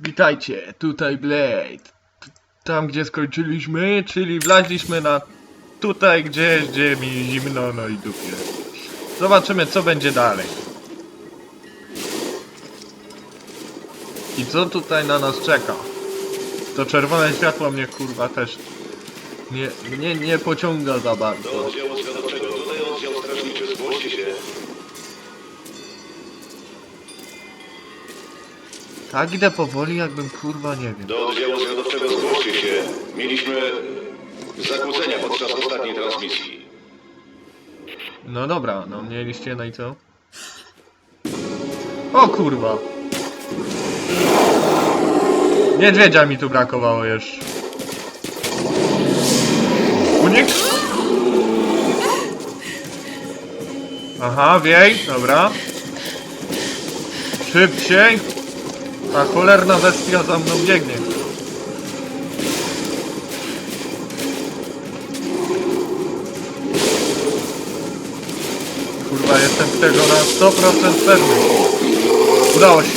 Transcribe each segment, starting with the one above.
Witajcie, tutaj Blade. Tam gdzie skończyliśmy, czyli wlazliśmy na tutaj gdzieś, gdzie mi zimno, no i dupie. Zobaczymy co będzie dalej. I co tutaj na nas czeka? To czerwone światło mnie kurwa też nie, nie, nie pociąga za bardzo. Do oddziału zwiadowczego, tutaj oddział strażniczy, zgłoście się. Tak idę powoli jakbym kurwa nie wiem. Do oddziału zwiadowczego, zgłoście się. Mieliśmy zakłócenia podczas ostatniej transmisji. No dobra, no mieliście, no i co? O kurwa! Niedźwiedzia mi tu brakowało jeszcze. Unik? Aha, wiej, dobra. Szybciej. Ta cholerna bestia za mną biegnie. Kurwa, jestem tego na 100% pewny. Udało się.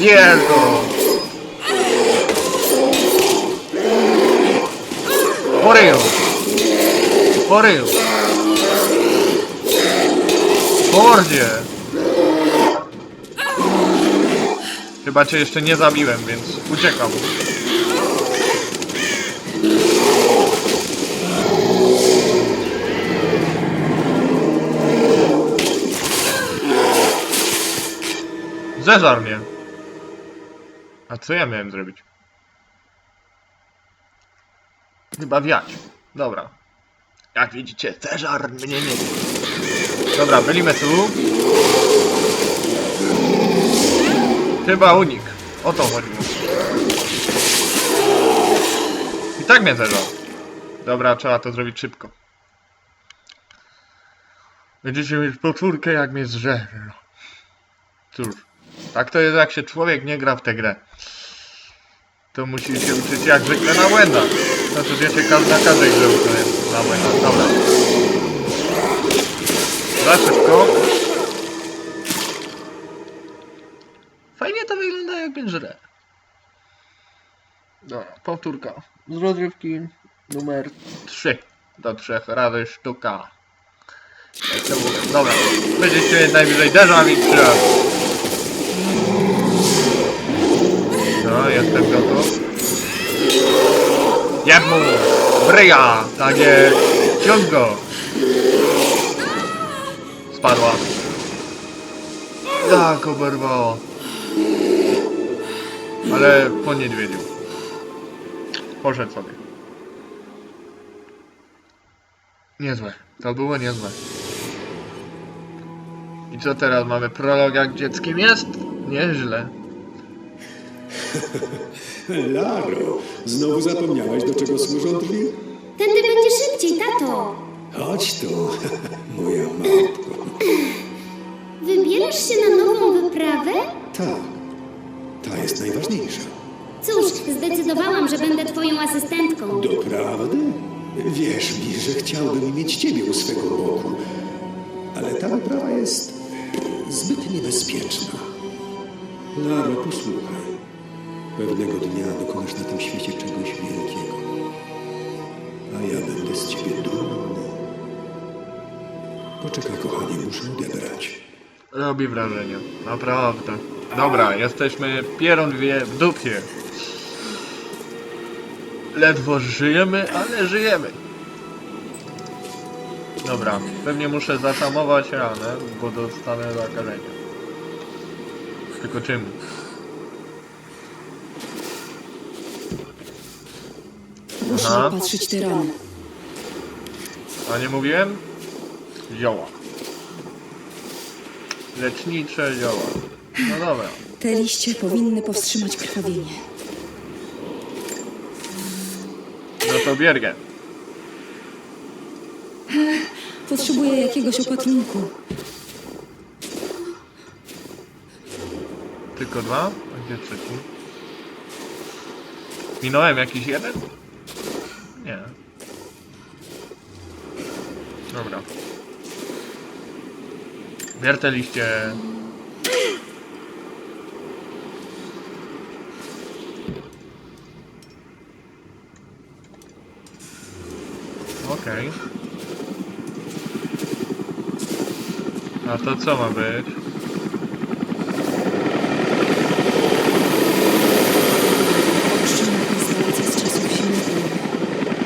Jezu! Poryju! Poryju! Po mordzie! Chyba cię jeszcze nie zabiłem, więc uciekam. Zeżar mnie. A co ja miałem zrobić? Chyba wiać. Dobra. Jak widzicie, Ceżar mnie nie. Dobra, byliśmy tu. Chyba unik. O to chodziło. I tak mnie zeżar. Dobra, trzeba to zrobić szybko. Będziecie mieć poczwórkę jak mnie zżera. Cóż, tak to jest jak się człowiek nie gra w tę grę. To musi się uczyć jak zwykle na błędach. Znaczy wiecie, na każdej grze uczy na błędach. Dobra. Za szybko. To wygląda jak mnie żre. Dobra, powtórka. Z rozrywki numer 3 do 3 razy sztuka. Jak to mówię. Dobra, będziecie mieć najwyżej deżami 3 razy. No, jestem gotów. Jeb mu! Bryja! Tak jest! Ciąg go! Spadła. Tak, oberwało. Ale po niedźwiedziu. Poszedł sobie. Niezłe. To było niezłe. I co teraz? Mamy prolog jak dzieckiem jest? Nieźle. Laro, znowu zapomniałaś, do czego służą drzwi? Tędy będzie szybciej, tato. Chodź tu, moja małpko. Wybierasz się na nową wyprawę? Tak, ta jest najważniejsza. Cóż, zdecydowałam, że będę twoją asystentką. Doprawdy? Wierz mi, że chciałbym mieć ciebie u swego boku. Ale ta wyprawa jest zbyt niebezpieczna. Laro, posłuchaj. Pewnego dnia dokonasz na tym świecie czegoś wielkiego. A ja będę z ciebie dumny. Poczekaj, kochanie, muszę odebrać. Robi wrażenie. Naprawdę. Dobra, jesteśmy pierądwie w dupie. Ledwo żyjemy, ale żyjemy. Dobra, pewnie muszę zatamować ranę, bo dostanę zakażenie. Tylko czym? Muszę Aha. opatrzyć te rany. A nie mówiłem? Zioła. Lecznicze zioła. No dobra. Te liście powinny powstrzymać krwawienie. No to biergę. Potrzebuję jakiegoś opatninku. Tylko dwa? A gdzie trzeci? Minąłem jakiś jeden? Nie. Dobra. Bier te liście. Okej. A to co ma być? Opuszczona instalacja z czasów.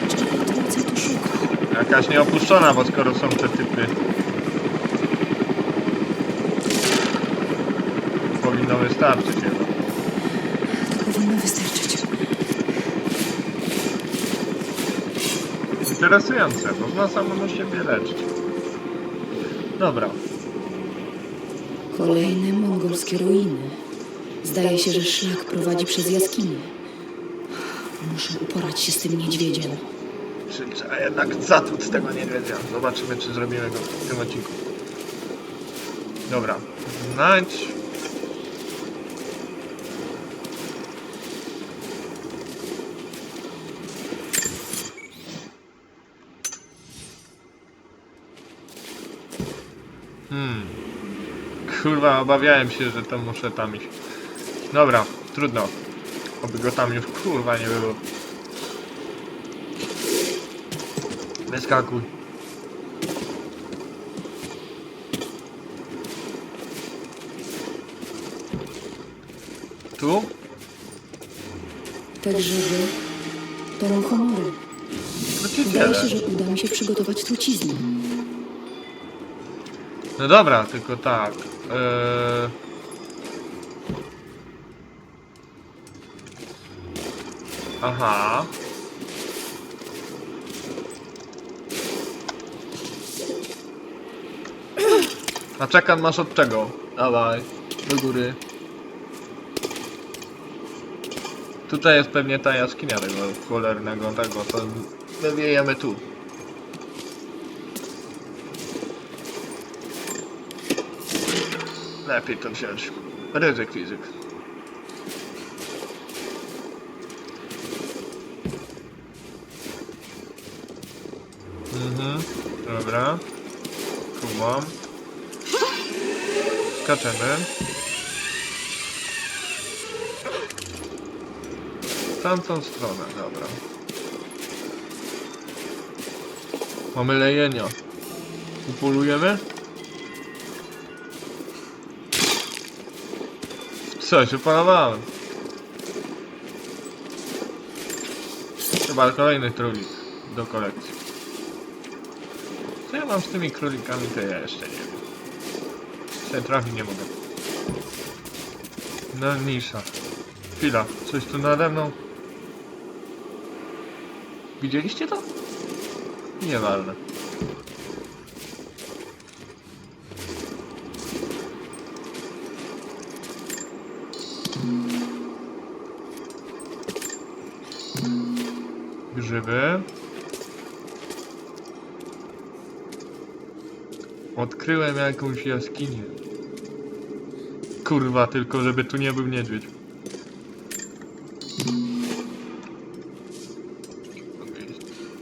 Czego tu szuka? Jakaś nieopuszczona, bo skoro są te typy. Powinno wystarczyć chyba. To powinno wystarczyć. Interesujące, można samemu siebie leczyć. Dobra. Kolejne mongolskie ruiny. Zdaje się, że szlak prowadzi przez jaskinię. Muszę uporać się z tym niedźwiedziem. Trzeba jednak zatłuc tego niedźwiedzia. Zobaczymy, czy zrobimy go w tym odcinku. Dobra. Znajdź. Hmm. Kurwa, obawiałem się, że to muszę tam iść. Dobra, trudno. Oby go tam już kurwa nie było. Wyskakuj. Tu? Te grzyby to muchomory. Zdaje się, że uda mi się przygotować truciznę. No dobra, tylko tak. Eee... Aha. A czekan masz od czego? Dawaj, do góry. Tutaj jest pewnie ta jaskinia tego cholernego tego, to wywiejemy tu. Lepiej to wziąć. Ryzyk fizyk. Mhm, dobra. Kumam. Skaczemy. W tamtą stronę, dobra. Mamy lejenia. Upolujemy? Coś, upanowałem. Chyba kolejny królik do kolekcji. Co ja mam z tymi królikami, to ja jeszcze nie wiem. Się trafić nie mogę. No nisza. Chwila, coś tu nade mną. Widzieliście to? Nieważne. Grzyby. Odkryłem jakąś jaskinię. Kurwa, tylko żeby tu nie był niedźwiedź.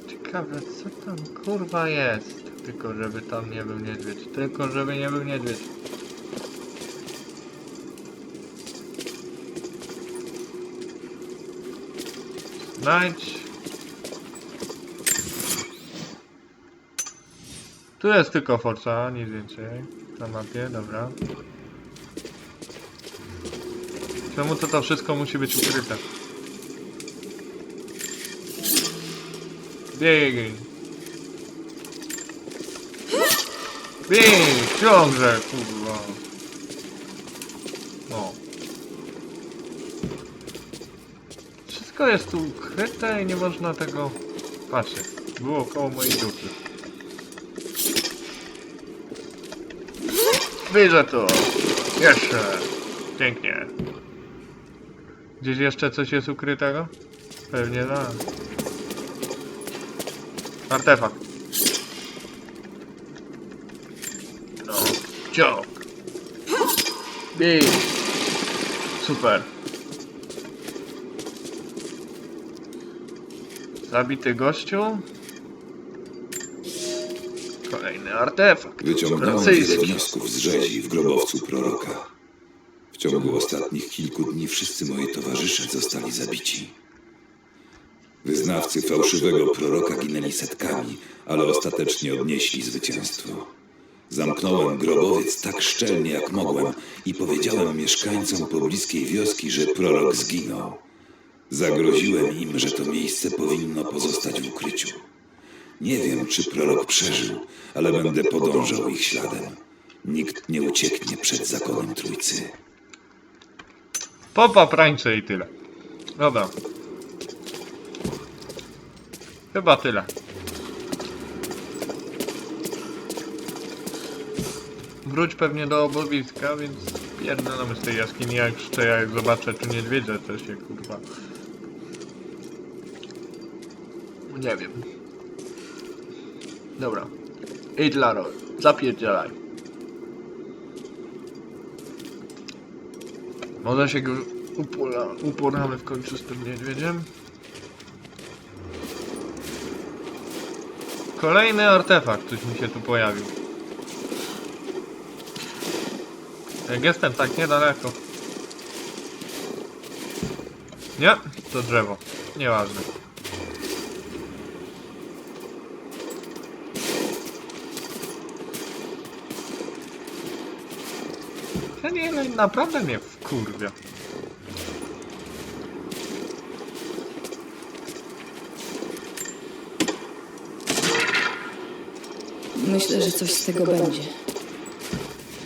Ciekawe, co tam kurwa jest. Tylko żeby tam nie był niedźwiedź. Tylko żeby nie był niedźwiedź. Znajdź. Tu jest tylko forca, nic więcej. Na mapie, dobra. Czemu to to wszystko musi być ukryte? Biegnij. Biegnij, ciągle, kurwa. No. Wszystko jest tu ukryte i nie można tego... Patrzcie, było koło mojej dupy. Widzę to. Jeszcze. Pięknie. Gdzieś jeszcze coś jest ukrytego? Pewnie tak. Artefakt. No. Ciąg. Bij. Super. Zabity gościu. Kolejny artefakt. Wyciągnąłem Rosyjski. wiele wniosków z rzezi w grobowcu proroka. W ciągu ostatnich kilku dni wszyscy moi towarzysze zostali zabici. Wyznawcy fałszywego proroka ginęli setkami, ale ostatecznie odnieśli zwycięstwo. Zamknąłem grobowiec tak szczelnie jak mogłem i powiedziałem mieszkańcom pobliskiej wioski, że prorok zginął. Zagroziłem im, że to miejsce powinno pozostać w ukryciu. Nie wiem, czy prorok przeżył, ale będę podążał ich śladem. Nikt nie ucieknie przed zakonem Trójcy. Po paprańce i tyle. Dobra. Chyba tyle. Wróć pewnie do obowiska, więc pierdolamy z tej jaskini, jak jak zobaczę tu niedźwiedzia, to się kurwa... Nie wiem. Dobra. Idź Laro, zapierdzielaj. Może się go upora, uporamy w końcu z tym niedźwiedziem. Kolejny artefakt, coś mi się tu pojawił. Jak jestem tak niedaleko. Nie, to drzewo. Nieważne. Ja nie, no, naprawdę mnie wkurwia. Myślę, że coś z tego będzie.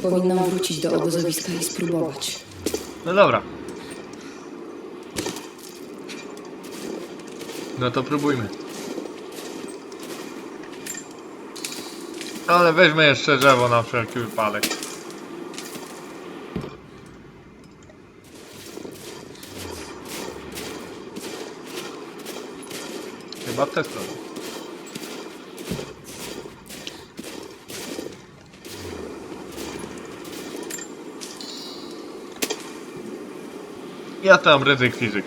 Powinnam wrócić do obozowiska i spróbować. No dobra. No to próbujmy. Ale weźmy jeszcze drzewo na wszelki wypadek. Chyba stronę. Ja tam ryzyk fizyk.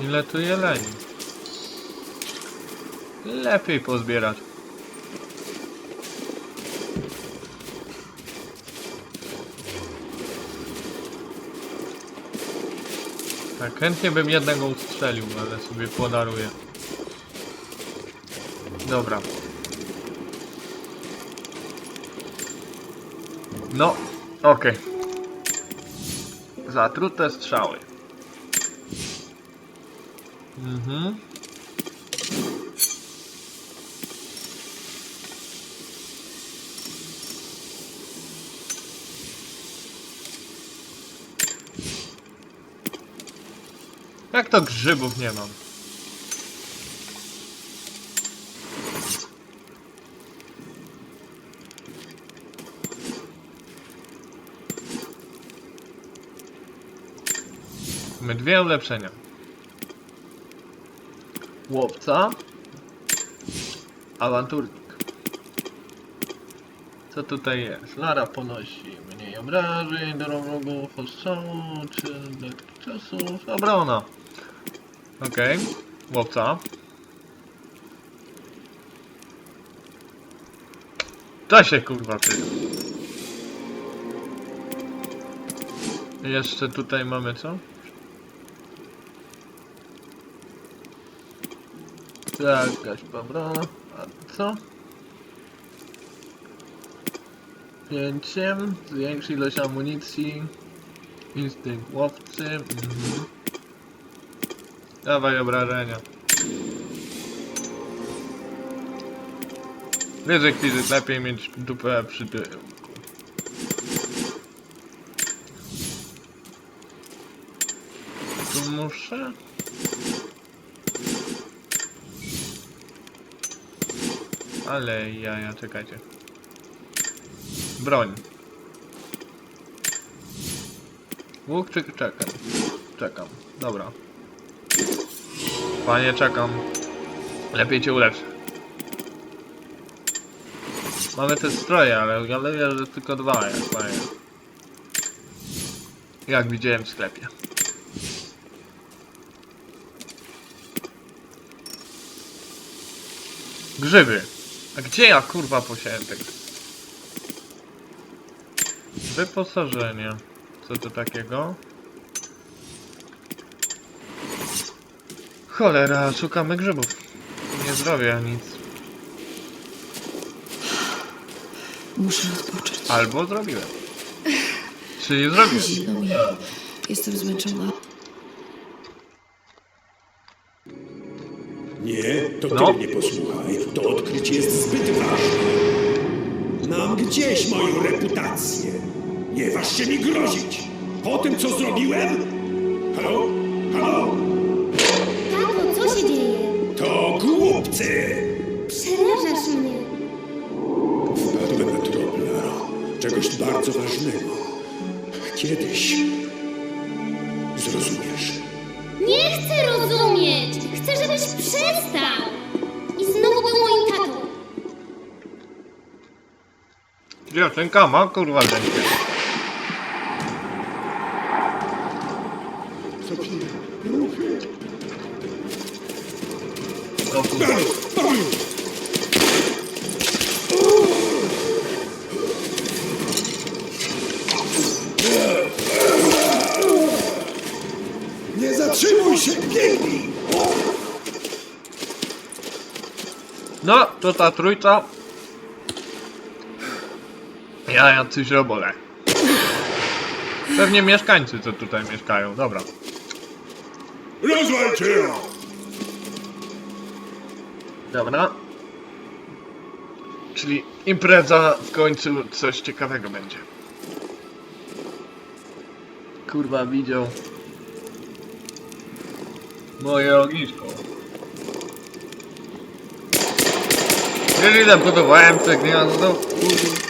Ile tu jeleni? Lepiej pozbierać. Tak, chętnie bym jednego ustrzelił, ale sobie podaruję. Dobra. No, okej. Zatrute strzały. Mhm. Jak to grzybów nie mam? Mamy dwie ulepszenia. Łowca. Awanturnik. Co tutaj jest? Lara ponosi mniej obrażeń do wrogów, ostrzału, czy dotychczasów. Obrona. Okej. Łowca. To się kurwa ty. Jeszcze tutaj mamy co? Tak, jakaś dobra. A co? Pięciem. Zwiększy ilość amunicji. Instynkt łowcy. Mhm. Dawaj obrażenia. Ryzyk fizyk, lepiej mieć dupę przy. Tu muszę? Ale jaja, czekajcie. Broń. Łuk czy czekam? Czekam. Dobra. Panie, czekam. Lepiej cię ulepszę. Mamy te stroje, ale galeria, że tylko dwa, panie. Jak widziałem w sklepie. Grzyby. A gdzie ja kurwa posiałem tego? Wyposażenie. Co to takiego? Cholera, szukamy grzybów. Nie zrobię nic. Muszę odpocząć. Albo zrobiłem. Czy nie zrobiłem? Zimno mi. Jestem zmęczona. Nie, to ty No. mnie posłuchaj. To odkrycie jest zbyt ważne. Mam gdzieś moją reputację. Nie waż się mi grozić. Po tym, co zrobiłem? Halo? Halo? Głupcy! Przerażasz mnie. Wpadłem na Laro. Czegoś bardzo ważnego. Kiedyś zrozumiesz. Nie chcę rozumieć! Chcę, żebyś przestał! I znowu był moim tatą. Dziewczynka ma kurwa rękę. O kurwa. Nie zatrzymuj się, biegnij! Ta trójca. Ja jacyś robole. Pewnie mieszkańcy, co tutaj mieszkają. Dobra. Rozwalcie ją! Dobra. Czyli impreza w końcu coś ciekawego będzie. Kurwa widział. Moje ognisko. Wiesz ile budowałem te gniazdo? Kurwa.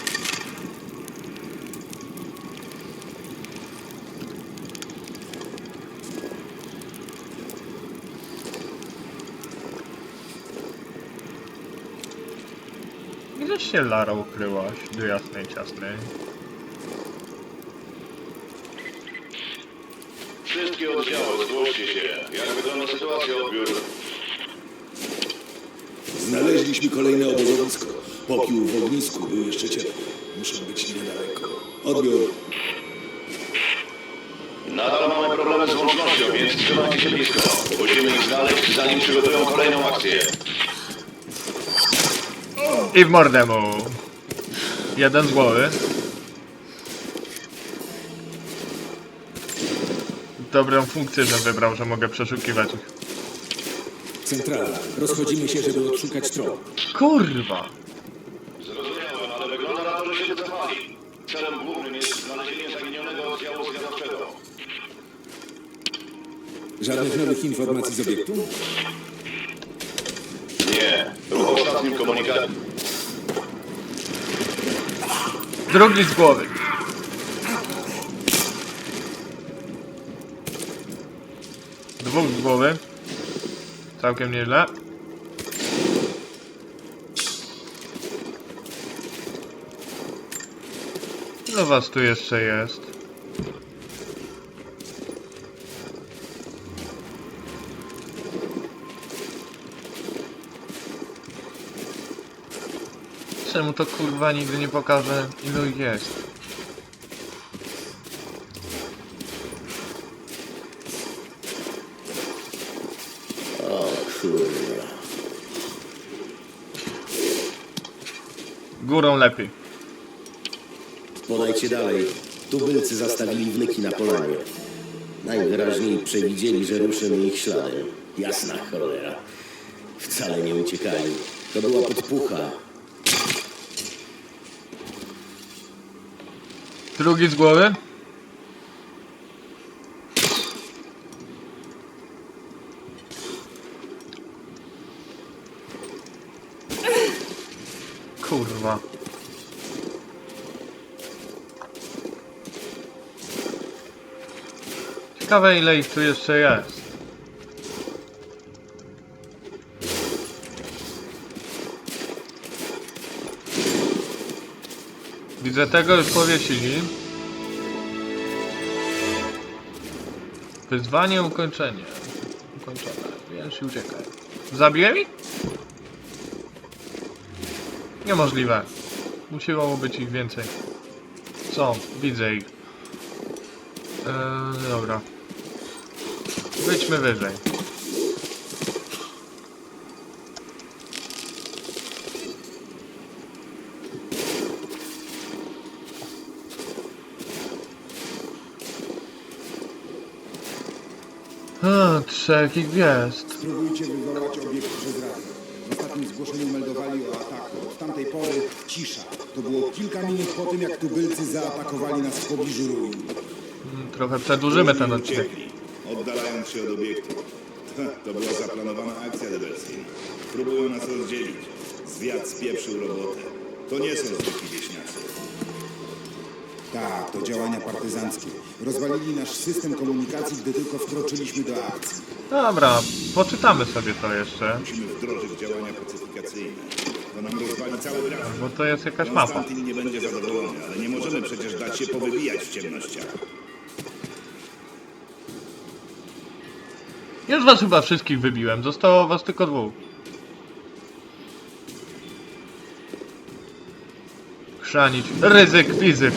Gdzieś się Lara ukryłaś do jasnej ciasnej. Wszystkie oddziały, zgłoście się. Jak wygląda sytuacja odbiór? Znaleźliśmy kolejne obozowisko. Popiół w ognisku był jeszcze ciepły. Muszę być niedaleko. Odbiór. Nadal mamy problemy z łącznością, więc trzymajcie się blisko. Musimy ich znaleźć, zanim przygotują kolejną akcję. I w mordę mu. Jeden z głowy. Dobrą funkcję, że wybrał, że mogę przeszukiwać ich. Centrala. Rozchodzimy się, żeby odszukać trop. Kurwa! Zrozumiałem, ale wygląda na to, że się wycofali. Celem głównym jest znalezienie zaginionego oddziału zwiadowczego. Żadnych nowych informacji z obiektu? Nie. W ostatnim komunikacie Drugi z głowy. Dwóch z głowy. Całkiem nieźle. No was tu jeszcze jest. Czemu to kurwa nigdy nie pokaże ilu jest? Lepiej. Podajcie dalej. Tubylcy zastawili wnyki na polanie. Najwyraźniej przewidzieli, że ruszymy ich śladem. Jasna cholera. Wcale nie uciekali. To była podpucha. Drugi z głowy. Kurwa. Ciekawe ile ich tu jeszcze jest. Widzę tego już powiesili. Wyzwanie ukończenie. Ukończone. I uciekaj. Zabiłem ich? Niemożliwe. Musiało być ich więcej. Są, widzę ich. Eee, dobra. Wyjdźmy wyżej. A, trzech ich jest. Spróbujcie wywołać obiekt przez radio. W ostatnim zgłoszeniu meldowali o ataku. Od tamtej pory cisza. To było kilka minut po tym, jak tubylcy zaatakowali nas w pobliżu ruin. Trochę przedłużymy ten odcinek. Się od obiektu. To była zaplanowana akcja dywersyjna. Próbują nas rozdzielić. Zwiat spieprzył robotę. To nie są zwykli wieśniacy. Tak, to działania partyzanckie. Rozwalili nasz system komunikacji, gdy tylko wkroczyliśmy do akcji. Dobra, poczytamy sobie to jeszcze. Musimy wdrożyć działania pacyfikacyjne. To nam rozwali cały brak. Bo to jest jakaś mapa. Konstantin nie będzie zadowolony, ale nie możemy przecież dać się powybijać w ciemnościach. Już was chyba wszystkich wybiłem, zostało was tylko dwóch. Chrzanić ryzyk fizyk.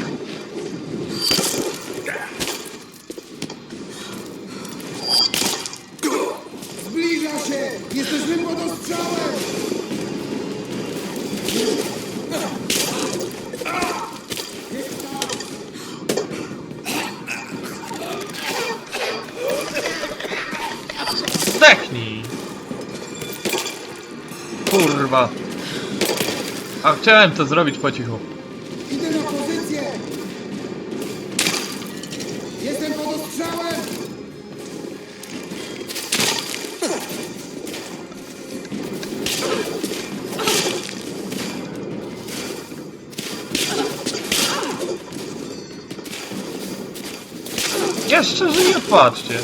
Chciałem to zrobić po cichu. Idę na pozycję! Jestem pod ostrzałem! Jeszcze żyje, patrzcie.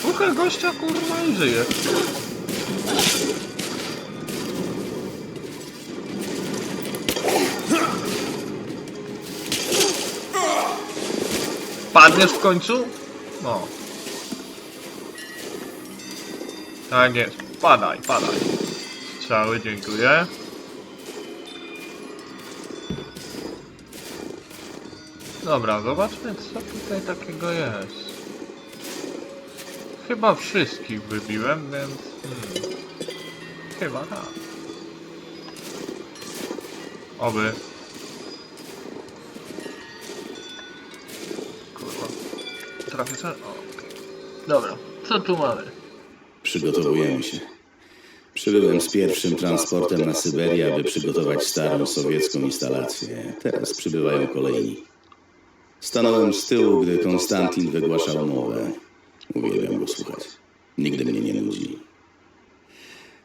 Słuchaj gościa, kurwa, i żyje. Padniesz w końcu? No. Tak jest. Padaj, padaj. Strzały, dziękuję. Dobra, zobaczmy co tutaj takiego jest. Chyba wszystkich wybiłem, więc... Hmm. Chyba tak. Oby. O. Dobra, co tu mamy? Przygotowujemy się. Przybyłem z pierwszym transportem na Syberię, aby przygotować starą sowiecką instalację. Teraz przybywają kolejni. Stanąłem z tyłu, gdy Konstantin wygłaszał mowę. Uwielbiam go słuchać. Nigdy mnie nie nudzi.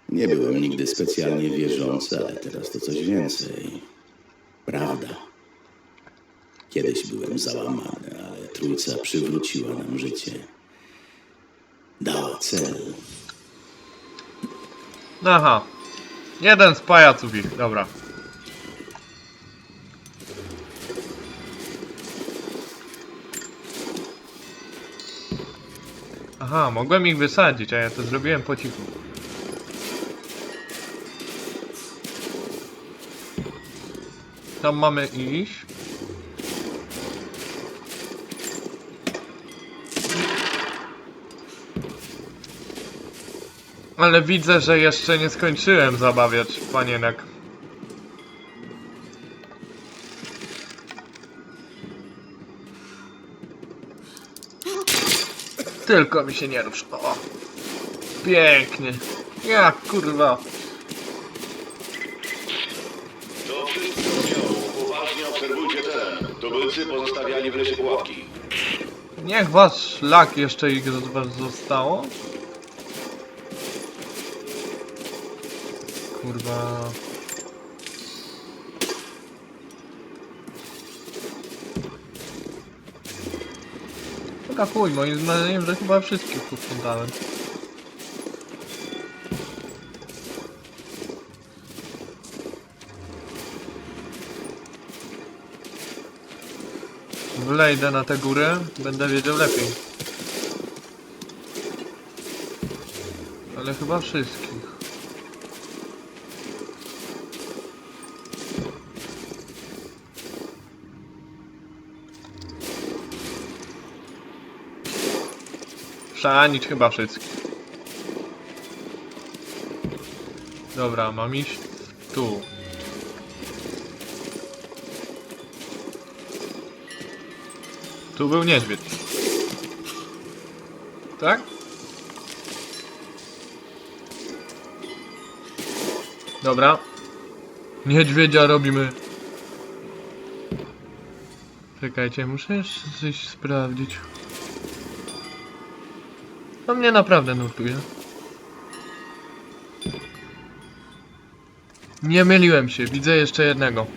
Nie byłem nigdy specjalnie wierzący, ale teraz to coś więcej. Prawda. Kiedyś byłem załamany, ale Trójca przywróciła nam życie. Dała cel. Aha. Jeden z pajaców ich, dobra. Aha, mogłem ich wysadzić, a ja to zrobiłem po cichu. Tam mamy iść. Ale widzę, że jeszcze nie skończyłem zabawiać panienek. Tylko mi się nie rusz. O. Pięknie. Jak kurwa. Oddziałów uważnie obserwujcie teren. Tubylcy pozostawiali w lesie pułapki. Niech was szlak jeszcze ich zostało. Kurwa. Taka chuj, moim zdaniem, że chyba wszystkich posprzątałem. Wlejdę na tę górę, będę wiedział lepiej. Ale chyba wszystkich. Przanić chyba wszystkich. Dobra, mam iść tu. Tu był niedźwiedź. Tak? Dobra. Niedźwiedzia robimy. Czekajcie, muszę jeszcze coś sprawdzić. To mnie naprawdę nurtuje. Nie myliłem się, widzę jeszcze jednego.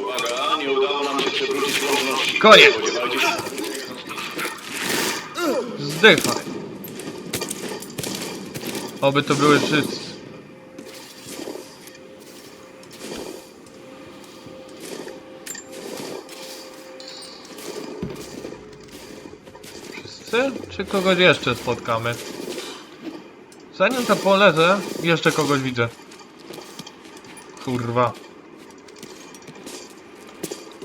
Uwaga, nie udało nam się przywrócić łączności. Koniec! Zdychaj. Oby to były wszyscy. Wszyscy? Czy kogoś jeszcze spotkamy? Zanim to polecę, jeszcze kogoś widzę. Kurwa.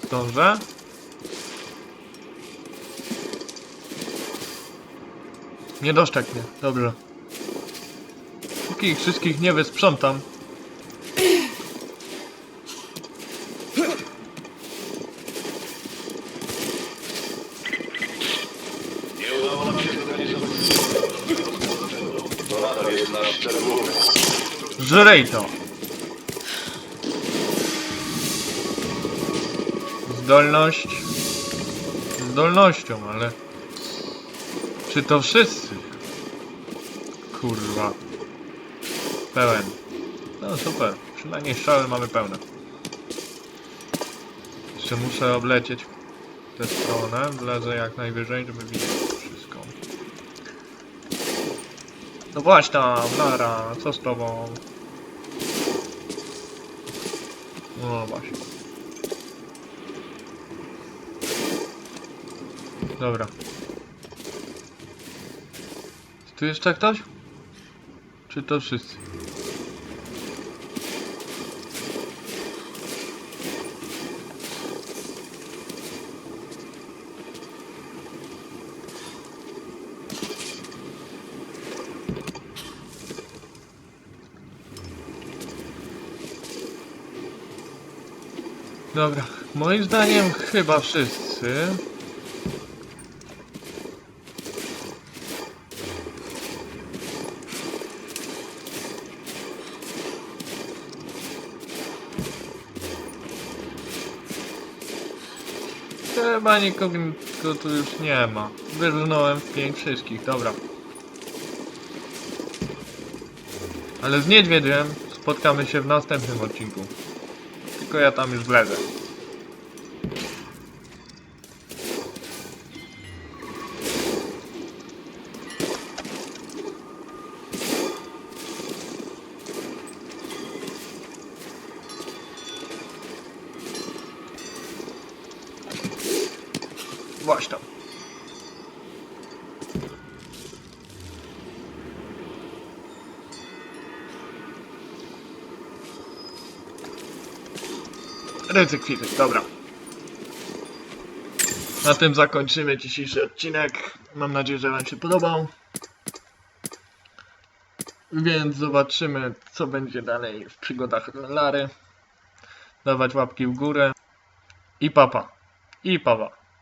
Zdążę? Nie doszczek mnie, dobrze. Póki ich wszystkich nie wysprzątam. Nie udało nam. Żrej to. Zdolność. Zdolnością, ale... Czy to wszyscy? Kurwa. Pełen. No super. Przynajmniej strzały mamy pełne. Jeszcze muszę oblecieć tę stronę. Wlezę jak najwyżej, żeby widzieć wszystko. No właśnie tam, Lara, co z tobą? No właśnie. Dobra. Tu jeszcze ktoś? Czy to wszyscy? Dobra, moim zdaniem chyba wszyscy. Chyba nikogo tu już nie ma. Wyrżnąłem pięć wszystkich, dobra. Ale z niedźwiedziem spotkamy się w następnym odcinku. Tylko ja tam już wlezę. Właśnie tam. Ryzyk fizyk, dobra. Na tym zakończymy dzisiejszy odcinek. Mam nadzieję, że Wam się podobał. Więc zobaczymy, co będzie dalej w przygodach Lary. Dawać łapki w górę. I papa. I papa.